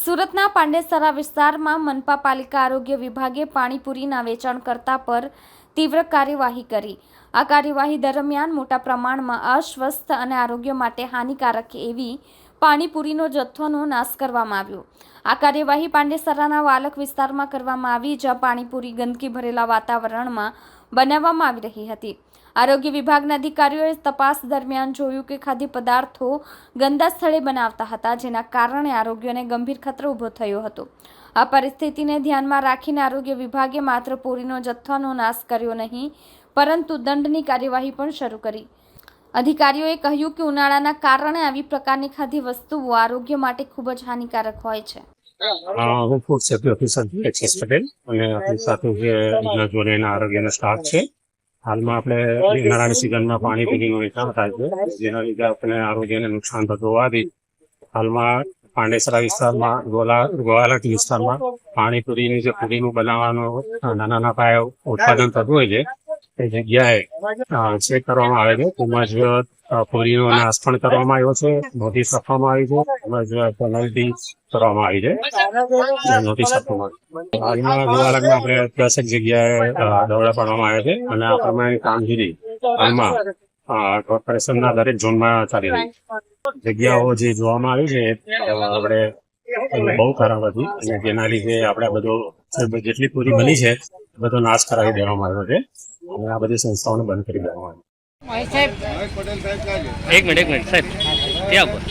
સુરતના પાંડેસરા વિસ્તારમાં મનપા પાલિકા આરોગ્ય વિભાગે પાણીપુરીના વેચાણકર્તા પર તીવ્ર કાર્યવાહી કરી. આ કાર્યવાહી દરમિયાન મોટા પ્રમાણમાં અસ્વસ્થ અને આરોગ્ય માટે હાનિકારક એવી પાણીપુરીનો જથ્થોનો નાશ કરવામાં આવ્યો. આ કાર્યવાહી પાંડેસરાના વાલક વિસ્તારમાં કરવામાં આવી, જ્યાં પાણીપુરી ગંદકી ભરેલા વાતાવરણમાં બનાવવામાં આવી રહી હતી. આરોગ્ય વિભાગના અધિકારીઓએ તપાસ દરમિયાન જોયું કે ખાદ્ય પદાર્થો ગંદા સ્થળે બનાવતા હતા, જેના કારણે આરોગ્યને ગંભીર ખતરો ઊભો થયો હતો. આ પરિસ્થિતિને ધ્યાનમાં રાખીને આરોગ્ય વિભાગે માત્ર પૂરીનો જથ્થાનો નાશ કર્યો નહીં, પરંતુ દંડની કાર્યવાહી પણ શરૂ કરી. અધિકારીઓએ કહ્યું કે ઉનાળાના કારણે આવી પ્રકારની ખાદ્ય વસ્તુઓ આરોગ્ય માટે ખૂબ જ હાનિકારક હોય છે. હું food safety officer H Patel અને આપણી સાથે જે આરોગ્યનો સ્ટાફ છે. હાલમાં આપણે ઉનાળાની સિઝનમાં પાણી પીણીનું વેચાણ થાય છે, જેના લીધે આપણે આરોગ્યને નુકસાન થતું હોવાથી હાલમાં પાંડેસરા વિસ્તારમાં, ગોલા, ગોવાલટ વિસ્તારમાં પાણીપુરીની જે પુરીનું બનાવવાનું નાના નાના પાયે ઉત્પાદન થતું હોય છે જગ્યાએ ચેક કરવામાં આવે છે તેમજ અ, નાશ પણ કરવામાં આવ્યો છે નોટિસ આપવામાં આવી છે તેમજ પેનલ્ટી કરવામાં આવી છે. નોટિસ આપવામાં આવી હાલમાં આપણે દસેક જગ્યાએ દોડા પાડવામાં આવ્યા છે અને આ પ્રમાણે કામગીરી હાલમાં કોર્પોરેશનના દરેક ઝોનમાં ચાલી રહી જગ્યાઓ જે જોવામાં આવી છે આપણે બહુ ખરાબ હતી અને જેના લીધે આપણે બધો જેટલી પૂરી બની છે બધો નાશ કરાવી દેવામાં આવ્યો છે. અને આ બધી સંસ્થાઓને બંધ કરી દેવામાં આવી. એક મિનિટ એક મિનિટ સાહેબ ત્યાં બોલ